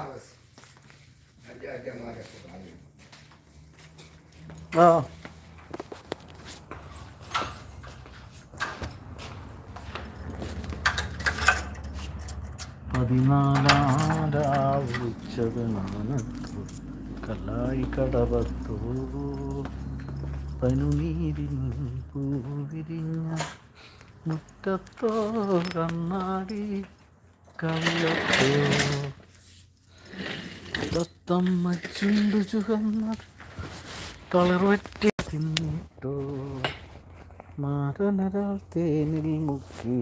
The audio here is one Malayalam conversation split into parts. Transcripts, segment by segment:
Alas. Ada ada marah sekali. Ah. പതിനാലാരാവുച്ചകനാനത്തു കലായി കടവത്തൂ പനുനീരിൻ പൂവിരിഞ്ഞ മുറ്റത്തോ കണ്ണാടി കവിളത്തോ ദത്തമ്മ ചുണ്ടു ചുകന്ന കളർവറ്റി തിന്നിട്ടോ. മാരനരാൾ തേനിൽ മുക്കി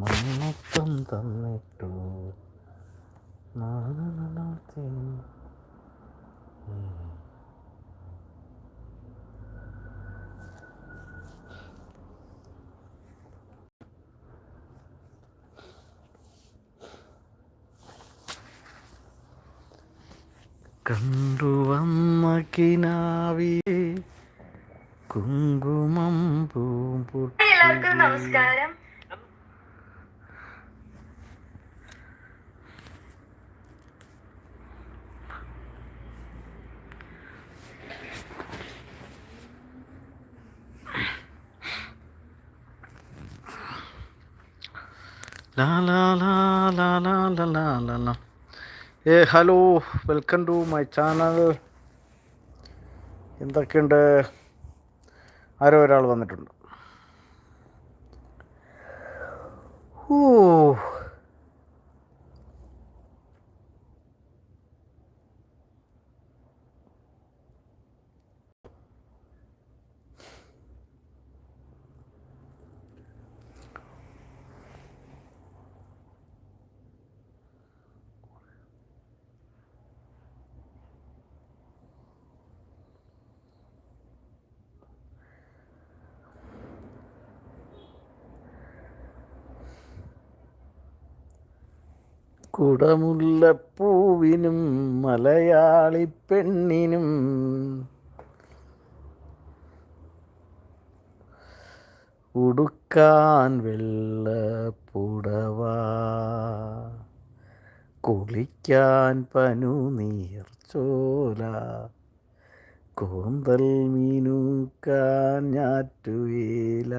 മണ്ണൊത്തം തന്നിട്ടോ. മാരനരാൾ തേനിൽ കണ്ടു വന്ന കിനാവിയെ കുങ്കുമം പൂമ്പുട്ടി എല്ലാവർക്കും നമസ്കാരം. ലാ ലാ ലാ ലാ ലാ ലാ ലാ. ഏ hello welcome to my channel എന്തൊക്കെയുണ്ട്? ആരോ ഒരാൾ വന്നിട്ടുണ്ട്. ഓ കുടമുല്ലപ്പൂവിനും മലയാളി പെണ്ണിനും ഉടുക്കാൻ വെള്ള പുടവ കുളിക്കാൻ പനുനീർ ചോല കൂന്തൽ മീനുക്കാൻ ഞാറ്റുവേല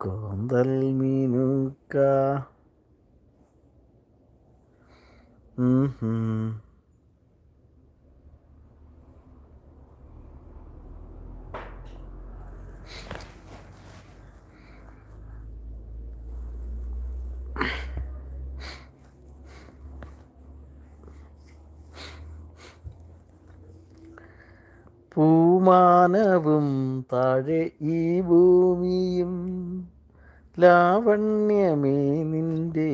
കൂന്തൽ മീനുക്കാ ഹും. പൂമാനവും താഴെ ഈ ഭൂമിയും ലാവണ്യമേ നിന്റെ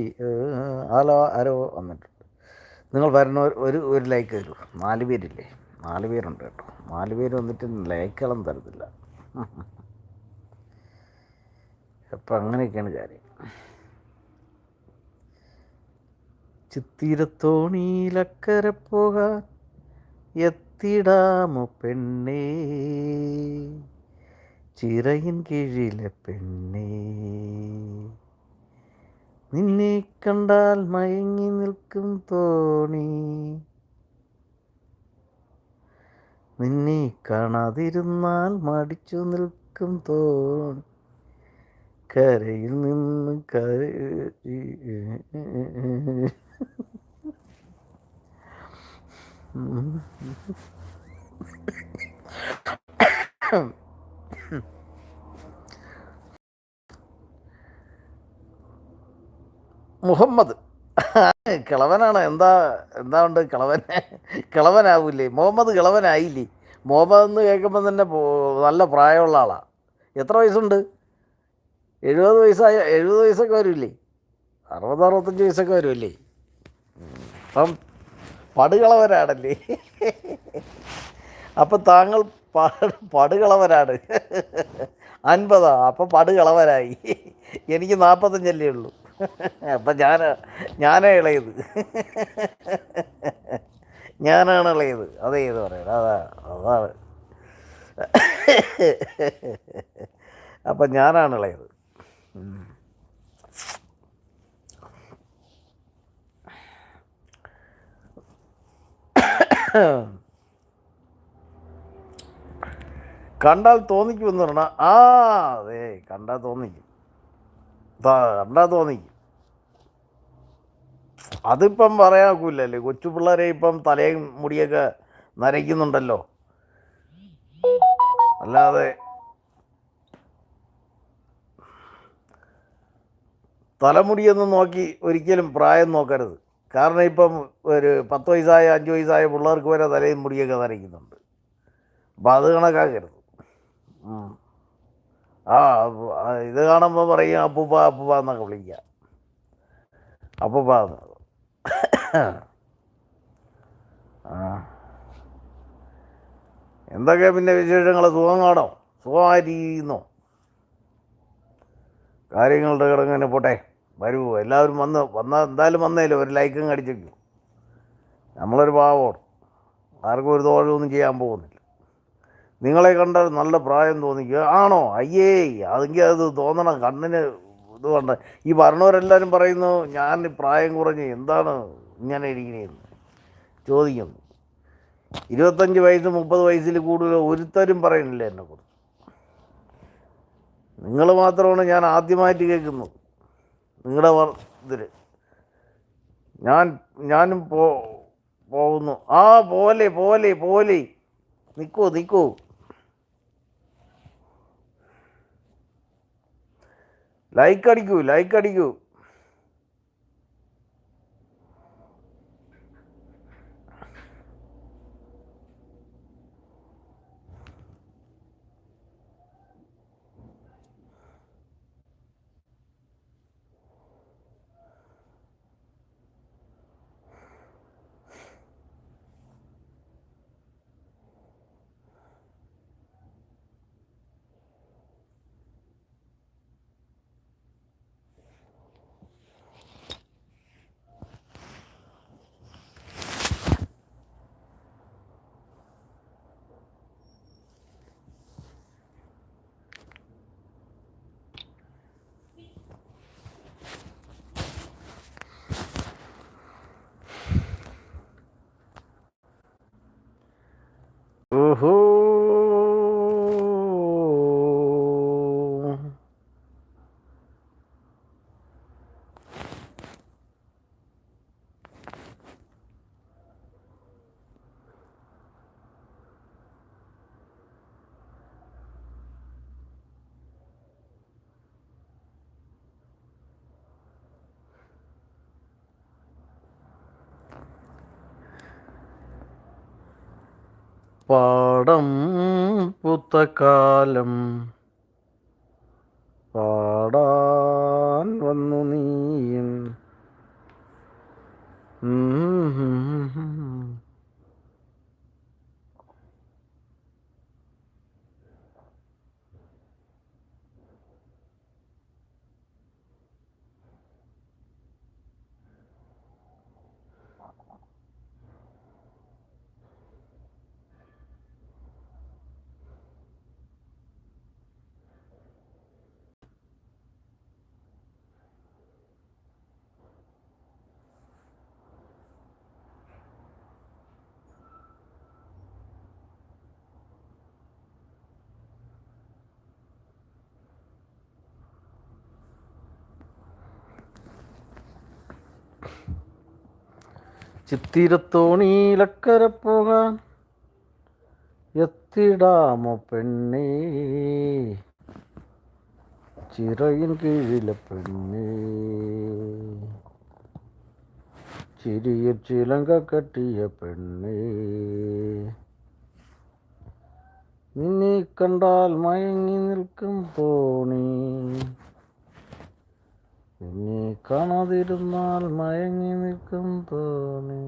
ആലോ ആരോ വന്നിട്ടുണ്ട് നിങ്ങൾ വരണ ഒരു ഒരു ലൈക്ക് തരൂ നാല് പേരില്ലേ? നാല് പേരുണ്ട് കേട്ടോ. നാല് പേര് വന്നിട്ട് ലൈക്കുകളും തരത്തില്ല. അപ്പം അങ്ങനെയൊക്കെയാണ് കാര്യം. ചിത്തിരത്തോണിയിലക്കരെ പോകാൻ എത്തിടാമോ പെണ്ണേ? ചിറയിൻ കീഴിലെ പെണ്ണേ? നിന്നെ കണ്ടാൽ മയങ്ങി നിൽക്കും തോണി. നിന്നെ കാണാതിരുന്നാൽ മടിച്ചു നിൽക്കും തോണി. കരയിൽ നിന്ന് കര മുഹമ്മദ്. കിളവനാണ്. എന്താ എന്താ ഉണ്ട് കിളവൻ? കിളവനാവൂലേ. മുഹമ്മദ് കിളവനായില്ലേ? മുഹമ്മദ് എന്ന് കേൾക്കുമ്പോൾ തന്നെ നല്ല പ്രായമുള്ള ആളാണ് എത്ര വയസ്സുണ്ട്? എഴുപത് വയസ്സായ എഴുപത് വയസ്സൊക്കെ വരില്ലേ അറുപത് അറുപത്തഞ്ച് വയസ്സൊക്കെ വരുമല്ലേ? അപ്പം പടുകളവരാണല്ലേ അപ്പം താങ്കൾ പടുകളവരാണ് അൻപതാ. അപ്പം പടുകളവരായി എനിക്ക് നാൽപ്പത്തഞ്ചല്ലേ ഉള്ളൂ. അപ്പം ഞാൻ ഞാനേ ഇളയത്. ഞാനാണ് ഇളയത്. അതേ ഇത് പറയുന്നത് അതാ അതാണ്. അപ്പം ഞാനാണ് ഇളയത്. കണ്ടാൽ തോന്നിക്കുമെന്ന് പറഞ്ഞാൽ ആ അതെ കണ്ടാൽ തോന്നിക്കും. ദാ, തോന്നി. അതിപ്പം പറയാക്കൂലല്ലേ കൊച്ചു പിള്ളേരെ ഇപ്പം തലയും മുടിയൊക്കെ നരയ്ക്കുന്നുണ്ടല്ലോ. അല്ലാതെ തലമുടിയൊന്നും നോക്കി ഒരിക്കലും പ്രായം നോക്കരുത്. കാരണം ഇപ്പം ഒരു പത്ത് വയസ്സായ അഞ്ച് വയസ്സായ പിള്ളേർക്ക് വരെ തലയും മുടിയൊക്കെ നരയ്ക്കുന്നുണ്ട്. അപ്പം അത് കണക്കാക്കരുത്. ആ ഇത് കാണുമ്പോൾ പറയും അപ്പൂപ്പ അപ്പൂപ്പ എന്നൊക്കെ വിളിക്കുക അപ്പൂപ്പ ആ. എന്തൊക്കെ പിന്നെ വിശേഷങ്ങൾ സുഖം കാണോ? സുഖമായിരിക്കുന്നു? കാര്യങ്ങളുടെ കിടങ്ങനെ പോട്ടെ. വരൂ എല്ലാവരും വന്ന് വന്നാൽ എന്തായാലും വന്നേലും ഒരു ലൈക്കും കടിച്ചു നമ്മളൊരു പാവമാണ്. ആർക്കും ഒരു ദോഷമൊന്നും ചെയ്യാൻ പോകുന്നില്ല. നിങ്ങളെ കണ്ടാൽ നല്ല പ്രായം തോന്നിക്കുക. ആണോ? അയ്യേ അതെങ്കിൽ അത് തോന്നണം. കണ്ണിന് ഇത് വേണ്ട. ഈ പറഞ്ഞവരെല്ലാവരും പറയുന്നു ഞാൻ പ്രായം കുറഞ്ഞ് എന്താണ് ഇങ്ങനെ ഇരിക്കണേന്ന്? ചോദിക്കുന്നു. ഇരുപത്തഞ്ച് വയസ്സ് മുപ്പത് വയസ്സിൽ കൂടുതൽ ഒരുത്തരും പറയുന്നില്ല എന്നെക്കുറിച്ച്. നിങ്ങൾ മാത്രമാണ് ഞാൻ ആദ്യമായിട്ട് കേൾക്കുന്നത്. നിങ്ങളുടെ ഇതിൽ ഞാൻ ഞാനും പോ പോകുന്നു. ആ പോലെ പോലെ പോലെ. നിൽക്കൂ നിൽക്കൂ ലൈക്ക് അടിക്കൂ ലൈക്ക് അടിക്കൂ. Uhul! പാടം പുത്തക്കാലം പാടാൻ വന്നു നീയും. ചിത്തിരത്തോണിയിലക്കര പോകാൻ എത്തിടാമോ പെണ്ണേ ചിറയിൻ കീഴിലെ പെണ്ണേ ചിരിയ ചിലങ്ക കെട്ടിയ പെണ്ണേ നിന്നെ കണ്ടാൽ മയങ്ങി നിൽക്കും തോണി നിന്നെ കാണാതിരുന്നാൽ മയങ്ങി നിൽക്കും തോന്നി.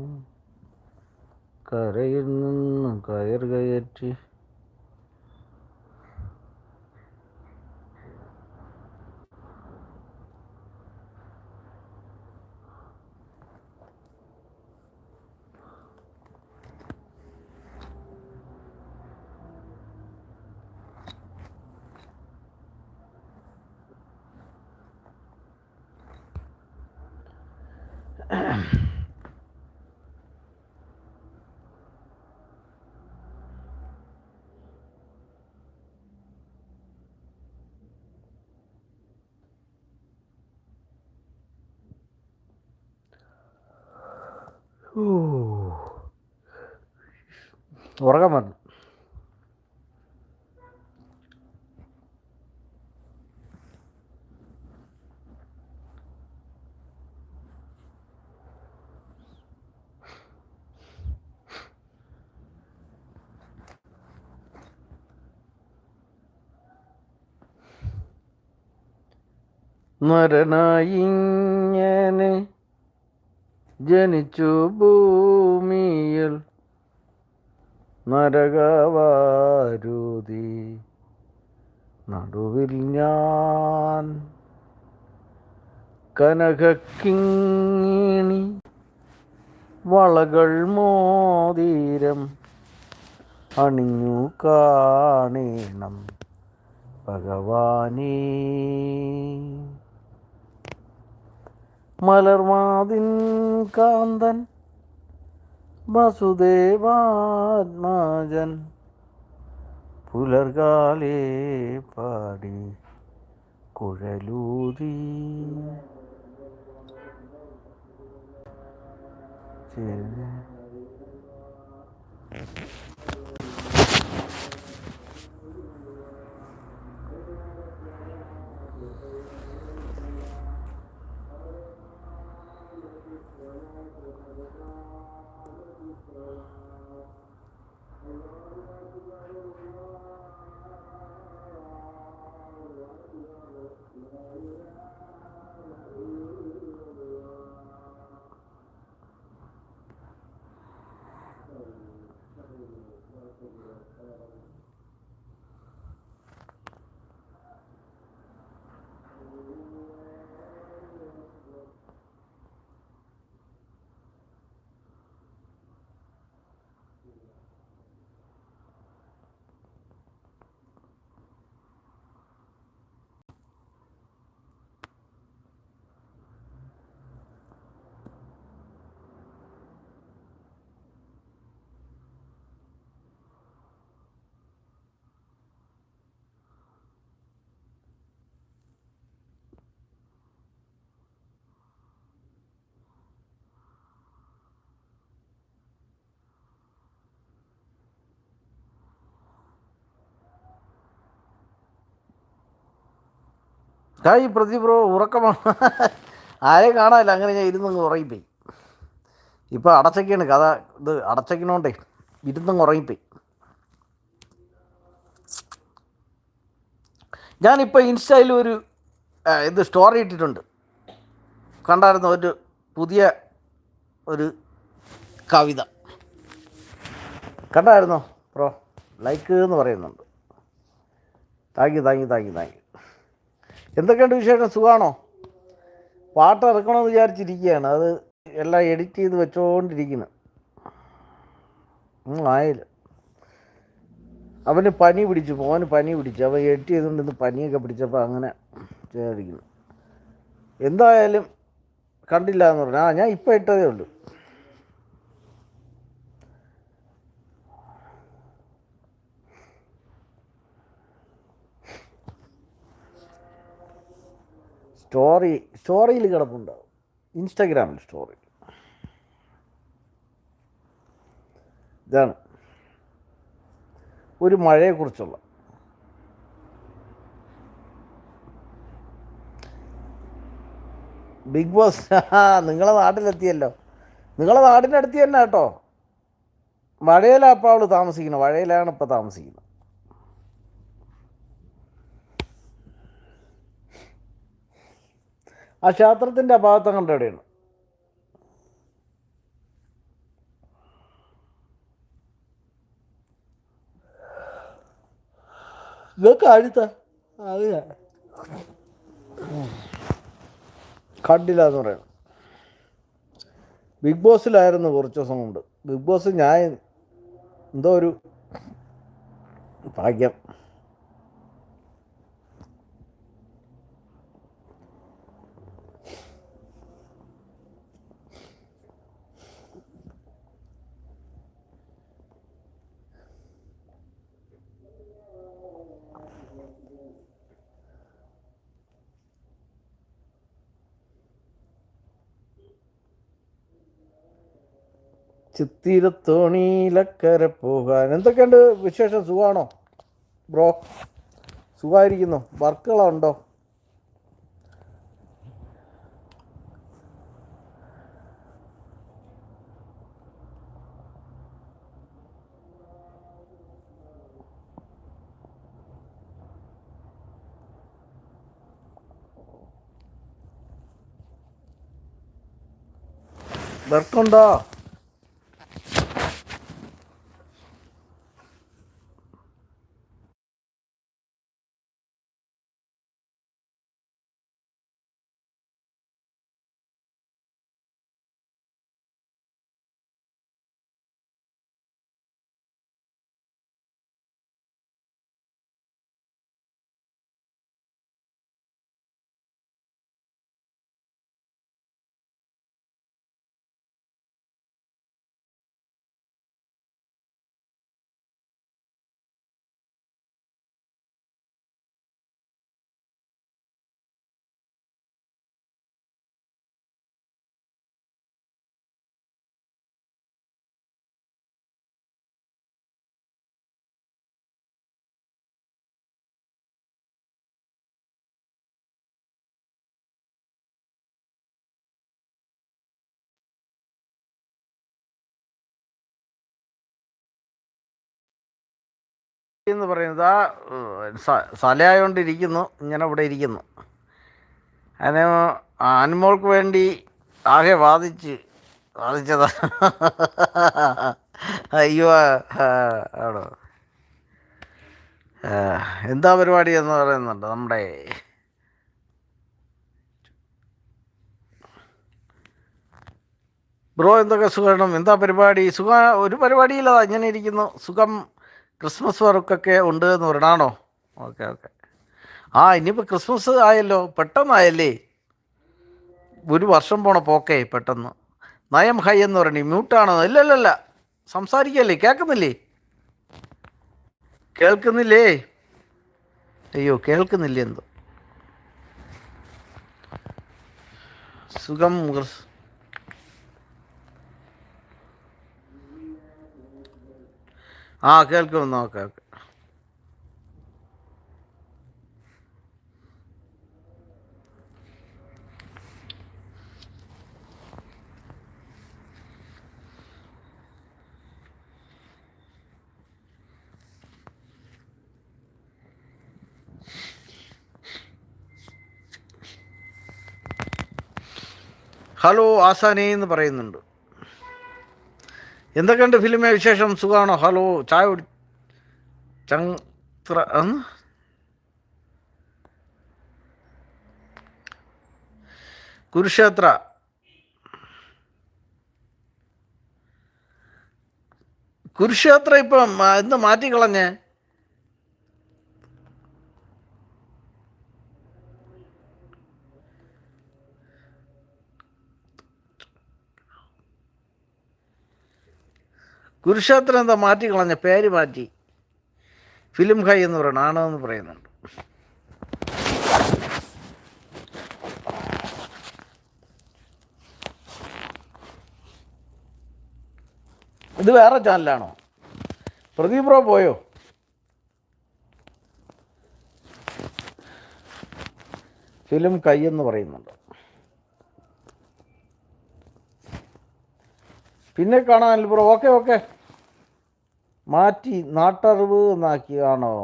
കരയിൽ നിന്ന് കയർ കയറ്റി ഉറക്കം വന്നു. നരനായിങ്ങനെ ജനിച്ചു ഭൂമിയിൽ നരകവാരുതി. നടുവിൽ ഞാൻ കനകക്കിങ്ങിണി വളകൾ മോതിരം അണിഞ്ഞു കാണേണം ഭഗവാനേ. മലർമാതിൻ കാന്തൻ വസുദേവാത്മാജൻ പുലർകാലേ പാടി കുഴലൂതി. ചെ- what we are. ഹായ് പ്രതി ബ്രോ ഉറക്കമാണ്. ആരെയും കാണാനില്ല. അങ്ങനെ ഞാൻ ഇരുന്നങ്ങ് ഉറങ്ങിപ്പോയി. ഇപ്പോൾ അടച്ചൊക്കെയാണ് കഥ. ഇത് അടച്ചയ്ക്കണോണ്ടേ ഇരുന്നങ്ങ് ഉറങ്ങിപ്പോയി. ഞാനിപ്പോൾ ഇൻസ്റ്റയിൽ ഒരു ഇത് സ്റ്റോറി ഇട്ടിട്ടുണ്ട്. കണ്ടായിരുന്നു? ഒരു പുതിയ ഒരു കവിത. കണ്ടായിരുന്നോ ബ്രോ? ലൈക്ക് എന്ന് പറയുന്നുണ്ട്. Thank you thank you thank you thank you. എന്തൊക്കെയുണ്ട് വിശേഷം? സുഖമാണോ പാട്ട് ഇറക്കണമെന്ന് വിചാരിച്ചിരിക്കുകയാണ്. അത് എല്ലാം എഡിറ്റ് ചെയ്ത് വെച്ചോണ്ടിരിക്കുന്നു. ഒന്നും ആയില്ല. അവന് പനി പിടിച്ചു. മോന് പനി പിടിച്ചു. അവൻ എഡിറ്റ് ചെയ്തുകൊണ്ട് ഇന്ന് പനിയൊക്കെ പിടിച്ചപ്പോൾ അങ്ങനെ ചെയ്യാതിരിക്കുന്നു എന്തായാലും കണ്ടില്ല എന്ന് പറഞ്ഞാൽ ആ ഞാൻ ഇപ്പോൾ ഇട്ടതേ ഉള്ളൂ. സ്റ്റോറി സ്റ്റോറിയിൽ കിടപ്പുണ്ടാവും ഇൻസ്റ്റാഗ്രാമിൽ സ്റ്റോറി. ഇതാണ്. ഒരു മഴയെക്കുറിച്ചുള്ള. ബിഗ് ബോസ് ആ നിങ്ങളെ നാട്ടിലെത്തിയല്ലോ. നിങ്ങളെ നാടിന്റെ അടുത്ത് തന്നെ കേട്ടോ. മഴയിലാണ് ഇപ്പോൾ അവൾ താമസിക്കുന്നത്. മഴയിലാണ് ഇപ്പോൾ താമസിക്കുന്നത്. ആ ക്ഷേത്രത്തിന്റെ അഭാഗത്തെ ഭാഗത്ത് കണ്ട എവിടെയാണ്? ഇതൊക്കെ അറിയാ കണ്ടില്ല എന്ന് പറയണം. ബിഗ് ബോസിലായിരുന്നു കുറച്ച് ദിവസം കൊണ്ട്. ബിഗ് ബോസ് ഞാൻ എന്തോ ഒരു ഭാഗ്യം. ചിത്തിരത്തോണിയിലക്കര പോകാൻ. എന്തൊക്കെയുണ്ട് വിശേഷം? സുഖമാണോ? ബ്രോ സുഖമായിരിക്കുന്നു? വർക്കുകളുണ്ടോ? വർക്കുണ്ടോ? എന്ന് പറയുന്നത് ആ സലയായോണ്ടിരിക്കുന്നു ഇങ്ങനെ ഇവിടെ ഇരിക്കുന്നു. അതിനെ അനുമോൾക്ക് വേണ്ടി ആകെ വാദിച്ച് വാദിച്ചതാ. അയ്യോ ആണോ? എന്താ പരിപാടി എന്ന് പറയുന്നുണ്ട് നമ്മുടെ ബ്രോ എന്തൊക്കെ സുഖം? എന്താ പരിപാടി? സുഖ ഒരു പരിപാടിയില്ല ഇങ്ങനെ ഇരിക്കുന്നു. സുഖം ക്രിസ്മസ് വർക്കൊക്കെ ഉണ്ട് എന്ന് പറയണാണോ ഓക്കെ ഓക്കെ. ആ ഇനിയിപ്പോൾ ക്രിസ്മസ് ആയല്ലോ പെട്ടെന്നായല്ലേ? ഒരു വർഷം പോണ പോക്കേ പെട്ടെന്ന്. നയം ഹൈ എന്ന് പറയണേ മ്യൂട്ടാണോ. ഇല്ലല്ലല്ല ഇല്ല ഇല്ല സംസാരിക്കല്ലേ കേൾക്കുന്നില്ലേ? കേൾക്കുന്നില്ലേ? അയ്യോ കേൾക്കുന്നില്ലേ എന്തോ? സുഖം ആ കേൾക്കുമെന്ന് ഓക്കെ ഓക്കെ ഹലോ ആസാനേ എന്ന് പറയുന്നുണ്ട്. എന്തൊക്കെയുണ്ട് ഫിലിമേ വിശേഷം? സുഖമാണോ ഹലോ ചായ കുടി ചത്ര കുരുക്ഷേത്ര. കുരുക്ഷേത്ര ഇപ്പം എന്ത് മാറ്റിക്കളഞ്ഞേ? കുരുക്ഷേത്രം എന്താ മാറ്റി കളഞ്ഞ? പേര് മാറ്റി. ഫിലിം ഹൈ എന്ന് പറയണം ആണോ എന്ന് പറയുന്നുണ്ട്. ഇത് വേറെ ചാനലാണോ? പ്രദീപ് റോ പോയോ? ഫിലിം കൈ എന്ന് പറയുന്നുണ്ട്. പിന്നെ കാണാൻ ബ്രോ. Okay okay. മാറ്റി നാട്ടറിവ് എന്നാക്കിയാണോ?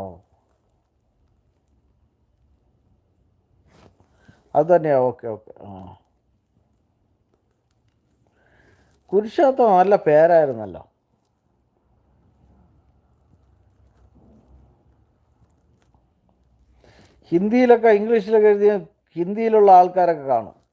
അത് തന്നെയാ ഓക്കെ ഓക്കെ. ആ. കുരിശാത്തം നല്ല പേരായിരുന്നല്ലോ. ഹിന്ദിയിലൊക്കെ ഇംഗ്ലീഷിലൊക്കെ എഴുതിയ ഹിന്ദിയിലുള്ള ആൾക്കാരൊക്കെ കാണും.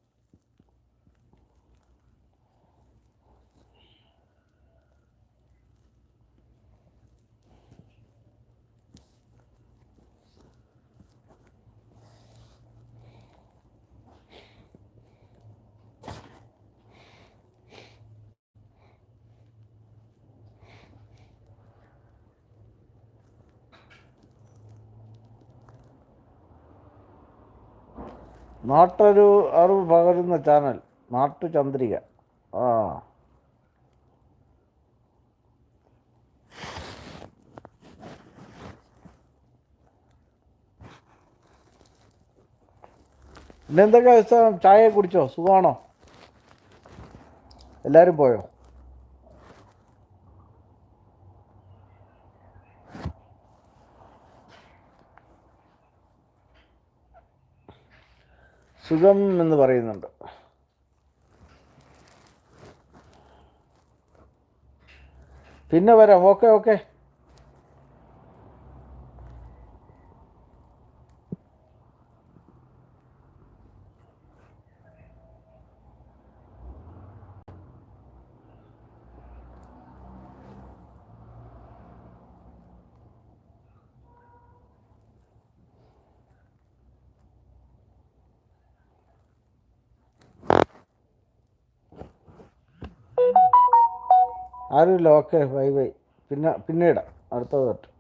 നാട്ടൊരു അറിവ് പകരുന്ന ചാനൽ നാട്ടുചന്ദ്രിക. ആ. പിന്നെ എന്തൊക്കെ ചായ കുടിച്ചോ? സുഖമാണോ? എല്ലാവരും പോയോ? സുഖം എന്ന് പറയുന്നുണ്ട്. പിന്നെ വരാം. Okay okay. ആരുമില്ല ഓക്കെ ബൈ ബൈ പിന്നെ പിന്നീട് അടുത്തത് പറ്റും